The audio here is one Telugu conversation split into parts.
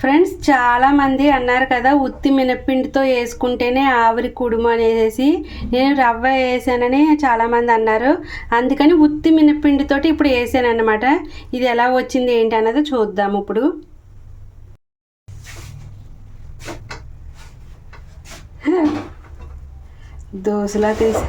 ఫ్రెండ్స్ చాలామంది అన్నారు కదా ఉత్తి మినప్పిండితో వేసుకుంటేనే ఆవిరి కుడుము అనేసి. నేను రవ్వ వేసానని చాలామంది అన్నారు. అందుకని ఉత్తి మినప్పిండితోటి ఇప్పుడు వేసాను అనమాట ఇది ఎలా వచ్చింది ఏంటి అన్నది చూద్దాం ఇప్పుడు. దోశలా తీసి.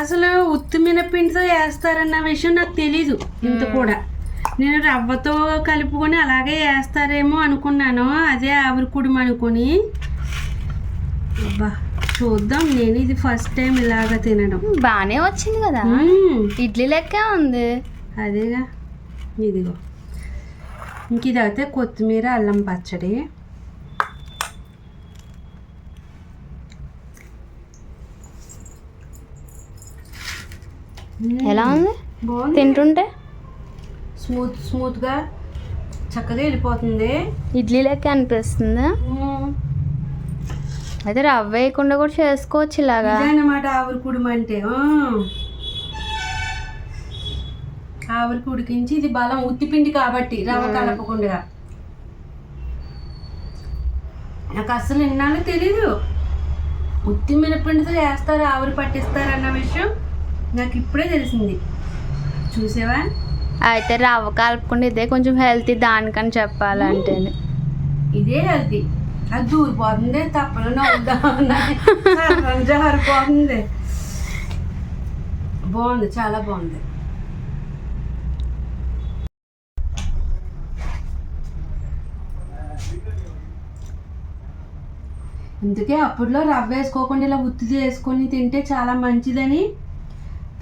అసలు ఉత్తి మినపిండితో వేస్తారన్న విషయం నాకు తెలీదు ఇంత కూడా. నేను రవ్వతో కలుపుకొని అలాగే వేస్తారేమో అనుకున్నాను అదే ఆవిరి కుడుము అనుకొని. అబ్బా చూద్దాం నేను ఇది ఫస్ట్ టైం ఇలాగ తినడం. బాగానే వచ్చింది కదా. ఇడ్లీ లెక్కే ఉంది. అదేగా ఇదిగో. ఇంక ఇది అయితే కొత్తిమీర అల్లం పచ్చడి. ఎలా ఉంది? తింటుంటే? స్మూత్ స్మూత్గా చక్కగా వెళ్ళిపోతుంది. ఇడ్లీ లెక్క అనిపిస్తుందా. అయితే రవ్వ వేయకుండా కూడా చేసుకోవచ్చు ఇలాగా. ఇదన్నమాట ఆవిరి కుడుము అంటే. ఆవిరికి ఉడికించి ఇది బలం ఉత్తిపిండి కాబట్టి రవ్వ కలపకుండా. నాకు అసలు ఇన్నాళ్ళు తెలీదు. ఉత్తి మినపిండితో వేస్తారు ఆవిరి పట్టిస్తారు అన్న విషయం. నాకు ఇప్పుడే తెలిసింది. చూసావా? అయితే రవ్వ కలుపుకుండా ఇదే కొంచెం హెల్తీ దానికని చెప్పాలంటే. ఇదే హెల్తీ అది దూరిపోతుంది తప్పలు నవ్వుదా జారిపోతుంది. బాగుంది చాలా బాగుంది. అందుకే అప్పట్లో రవ్వ వేసుకోకుండా ఇలా ఉత్తి చేసుకొని తింటే చాలా మంచిదని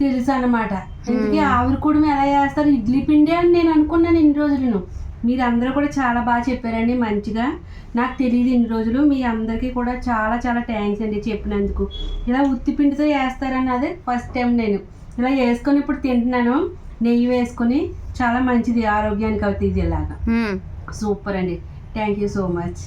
తెలుసు అనమాట అందుకే ఆవిరి కూడా ఎలా చేస్తారు? ఇడ్లీ పిండి అని నేను అనుకున్నాను ఇన్ని రోజులను. మీరు అందరూ కూడా చాలా బాగా చెప్పారండి మంచిగా. నాకు తెలియదు ఇన్ని రోజులు. మీ అందరికీ కూడా చాలా చాలా థ్యాంక్స్ అండి చెప్పినందుకు. ఇలా ఉత్తి పిండితో వేస్తారని అదే ఫస్ట్ టైం నేను. ఇలా వేసుకొని ఇప్పుడు తింటున్నాను. నెయ్యి వేసుకొని చాలా మంచిది ఆరోగ్యానికి అవుతుంది ఇలాగా. సూపర్ అండి. Thank you so much